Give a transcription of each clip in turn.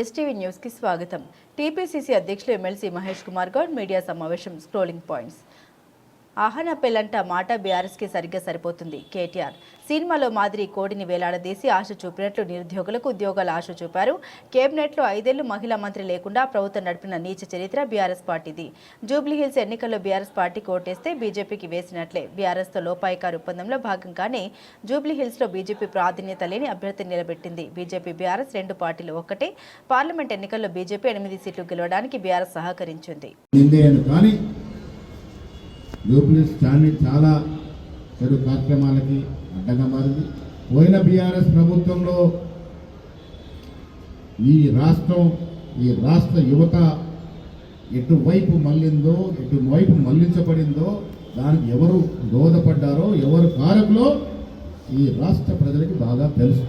STV న్యూస్కి స్వాగతం. TPCC అధ్యక్షులు ఎమ్మెల్సీ మహేష్ కుమార్ గౌడ్ మీడియా సమావేశం స్క్రోలింగ్ పాయింట్స్. ఆహన పెళ్ళంట మాట బీఆర్ఎస్కి సరిగ్గా సరిపోతుంది. కేటీఆర్ సినిమాలో మాదిరి కోడిని వేలాడదీసి ఆశ చూపినట్లు నిరుద్యోగులకు ఉద్యోగాల ఆశ చూపారు. కేబినెట్లో ఐదేళ్ళు మహిళా మంత్రి లేకుండా ప్రభుత్వం నడిపిన నీచ చరిత్ర బీఆర్ఎస్ పార్టీది. జూబ్లీహిల్స్ ఎన్నికల్లో బీఆర్ఎస్ పార్టీ కోటేస్తే బీజేపీకి వేసినట్లే. బీఆర్ఎస్తో లోపాయికారు ఒప్పందంలో భాగంగానే జూబ్లీహిల్స్లో బీజేపీ ప్రాధాన్యత లేని అభ్యర్థిని నిలబెట్టింది. బీజేపీ బీఆర్ఎస్ రెండు పార్టీలు ఒక్కటే పార్లమెంట్ ఎన్నికల్లో బీజేపీ ఎనిమిది సీట్లు గెలవడానికి బీఆర్ఎస్ సహకరించింది. నిందేయను ఛానల్ చాలా చాలా చెడు కార్యక్రమాలకి అడ్డంగా మారింది. పోయిన బీఆర్ఎస్ ప్రభుత్వంలో ఈ రాష్ట్రం ఈ రాష్ట్ర యువత ఎటువైపు మళ్ళిందో ఎటువైపు మళ్ళించబడిందో దానికి ఎవరు దోహదపడ్డారో ఎవరు కారకులో ఈ రాష్ట్ర ప్రజలకి బాగా తెలుసు.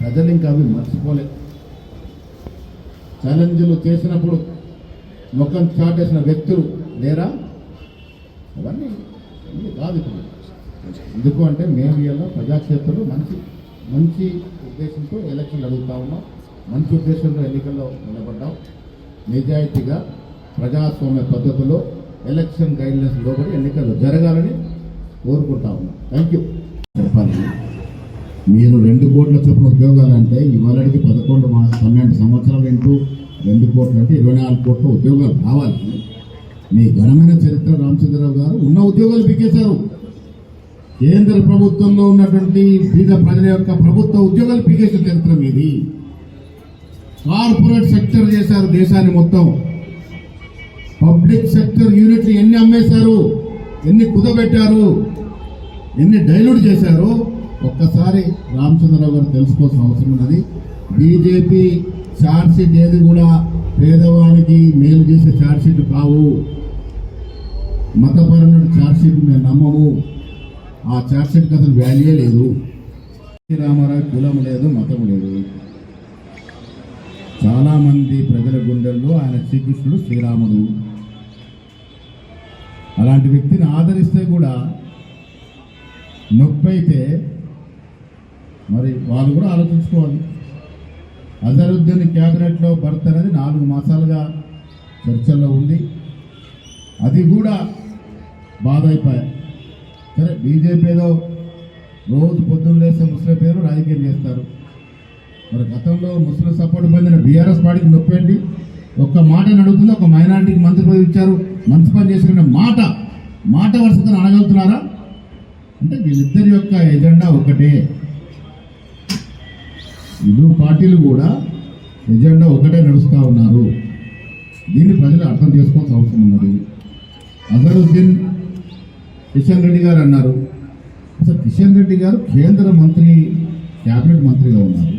ప్రజలు ఇంకా అవి మర్చిపోలేదు ఛాలెంజ్లు చేసినప్పుడు ముఖం చాటేసిన వ్యక్తులు లేరా? అవన్నీ ఇవి కాదు ఇప్పుడు. ఎందుకు అంటే మేము ఇలా ప్రజాక్షేత్రంలో మంచి మంచి ఉద్దేశంతో ఎలక్షన్లు అడుగుతా ఉన్నాం. మంచి ఉద్దేశంతో ఎన్నికల్లో నిలబడ్డాం. నిజాయితీగా ప్రజాస్వామ్య పద్ధతిలో ఎలక్షన్ గైడ్లైన్స్ లోబడి ఎన్నికలు జరగాలని కోరుకుంటా ఉన్నాం. Thank you. చెప్పాలి. మీరు రెండు కోట్ల చొప్పున ఉద్యోగాలు అంటే ఇవాళకి పదకొండు మా పన్నెండు సంవత్సరాలు ఇంటూ రెండు కోట్లు అంటే ఇరవై నాలుగు కోట్ల ఉద్యోగాలు కావాలి మీ ఘనమైన చరిత్ర రామచంద్రరావు గారు ఉన్న ఉద్యోగాలు పీకేశారు కేంద్ర ప్రభుత్వంలో ఉన్నటువంటి బీద ప్రజల యొక్క ప్రభుత్వ ఉద్యోగాలు పీకేసిన చరిత్ర మీది. కార్పొరేట్ సెక్టర్ చేశారు దేశాన్ని మొత్తం. పబ్లిక్ సెక్టర్ యూనిట్లు ఎన్ని అమ్మేశారు? ఎన్ని కుదబెట్టారు? ఎన్ని డైల్యూట్ చేశారో? ఒక్కసారి రామచంద్రరావు గారు తెలుసుకోవాల్సిన అవసరం ఉన్నది. బీజేపీ ఛార్జ్షీట్ ఏది కూడా పేదవానికి మేలు చేసే ఛార్జ్షీట్ కావు. ఛార్జ్షీట్ మేము నమ్మము. ఆ ఛార్జ్షీట్కి అసలు వాల్యూ లేదు. రామారావు కులం లేదు మతం లేదు. చాలామంది ప్రజల గుండెల్లో ఆయన శ్రీకృష్ణుడు శ్రీరాముడు. అలాంటి వ్యక్తిని ఆదరిస్తే కూడా నొప్పి అయితే మరి వాళ్ళు కూడా ఆలోచించుకోవాలి. అజరుద్దీన్ క్యాబినెట్లో భర్త అనేది నాలుగు మాసాలుగా చర్చల్లో ఉంది. అది కూడా బాధ అయిపోయాయి సరే బీజేపీ ఏదో రోజు పొద్దున్న లేస్తే ముస్లిం పేరు రాజకీయం చేస్తారు. మరి గతంలో ముస్లిం సపోర్ట్ పొందిన బీఆర్ఎస్ పార్టీకి నొప్పేంటి? ఒక్క మాట అడుగుతుంది ఒక మైనారిటీకి మంత్రి పదవి ఇచ్చారు మంచి పని చేసుకున్న మాట మాట వరుసతో అనగలుగుతున్నారా అంటే వీళ్ళిద్దరి యొక్క ఎజెండా ఒకటే. ఇరు పార్టీలు కూడా ఎజెండా ఒకటే నడుస్తూ ఉన్నారు. దీన్ని ప్రజలు అర్థం చేసుకోవాల్సిన అవసరం ఉన్నది. అజరుద్దీన్ కిషన్ రెడ్డి గారు అన్నారు. అసలు కిషన్ రెడ్డి గారు కేంద్ర మంత్రి క్యాబినెట్ మంత్రిగా ఉన్నారు.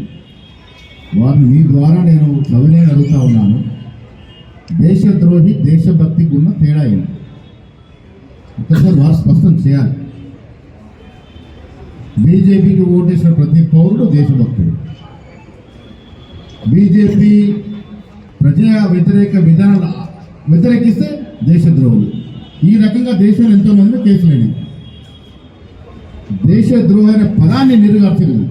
వారిని మీ ద్వారా నేను సవినయం అడుగుతా ఉన్నాను. దేశద్రోహి దేశభక్తికి ఉన్న తేడా ఏంటి? ఒక్కసారి వారు స్పష్టం చేయాలి. బీజేపీకి ఓటేసిన ప్రతి పౌరుడు దేశభక్తుడు. బీజేపీ ప్రజా వ్యతిరేక విధానాలు వ్యతిరేకిస్తే దేశద్రోహులు. ఈ రకంగా దేశంలో ఎంతో మంది కేసులైనవి. దేశద్రోహి అనే పదాన్ని నిరుగార్చలేదు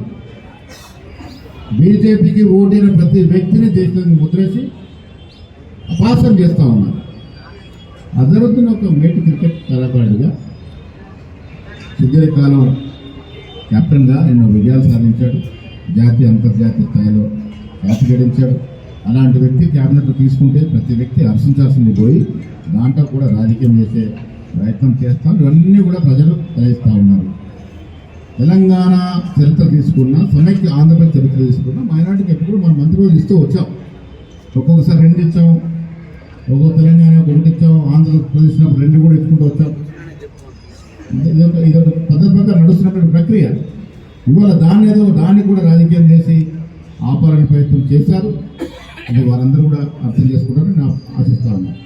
బీజేపీకి ఓటైన ప్రతి వ్యక్తిని దేశాన్ని ముద్రేసి అపాసం చేస్తా ఉన్నారు. అజరుద్దీన్ ఒక మేటి క్రికెట్ కళాకారుడిగా సుదీర్ఘకాలం కెప్టెన్గా ఎన్నో విజయాలు సాధించాడు. జాతీయ అంతర్జాతీయ స్థాయిలో క్యాచ్ గడించాడు అలాంటి వ్యక్తి క్యాబినెట్ తీసుకుంటే ప్రతి వ్యక్తి హర్షించాల్సింది పోయి దాంట్లో కూడా రాజకీయం చేసే ప్రయత్నం చేస్తాం. ఇవన్నీ కూడా ప్రజలు గ్రహిస్తూ ఉన్నారు. తెలంగాణ చరిత్ర తీసుకున్న సమైక్య ఆంధ్రప్రదేశ్ చరిత్ర తీసుకున్న మైనార్టీకి ఎప్పుడు మనం మంత్రి రోజులు ఇస్తూ వచ్చాం. ఒక్కొక్కసారి రెండు ఇచ్చాం ఒక్కొక్క తెలంగాణ ఒకటి ఇచ్చాం ఆంధ్రప్రదేశ్ రెండు కూడా ఇచ్చుకుంటూ వచ్చాం. ఇదొక ఇదొక పద్ధతి ప్రకారం నడుస్తున్నటువంటి ప్రక్రియ. ఇవాళ దాన్ని ఏదో దాన్ని కూడా రాజకీయం చేసి ఆపాలని ప్రయత్నం చేశారు. అది వారందరూ కూడా అర్థం చేసుకుంటారని నేను ఆశిస్తా ఉన్నాను.